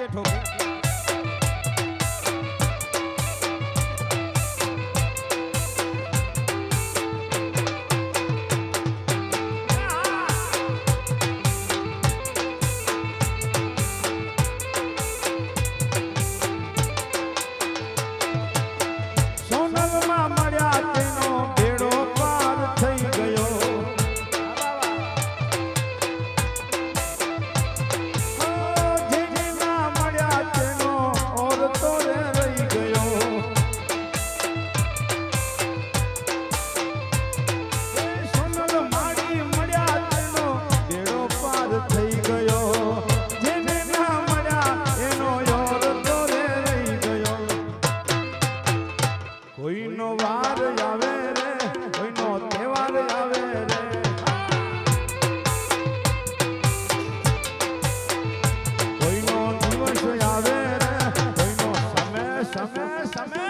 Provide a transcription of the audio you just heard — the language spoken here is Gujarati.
માટે ઠોકર કોઈનો વાર આવે રે, કોઈનો તહેવાર આવે રે. કોઈનો દિવસ આવે રે, કોઈનો સમય સમય સમય.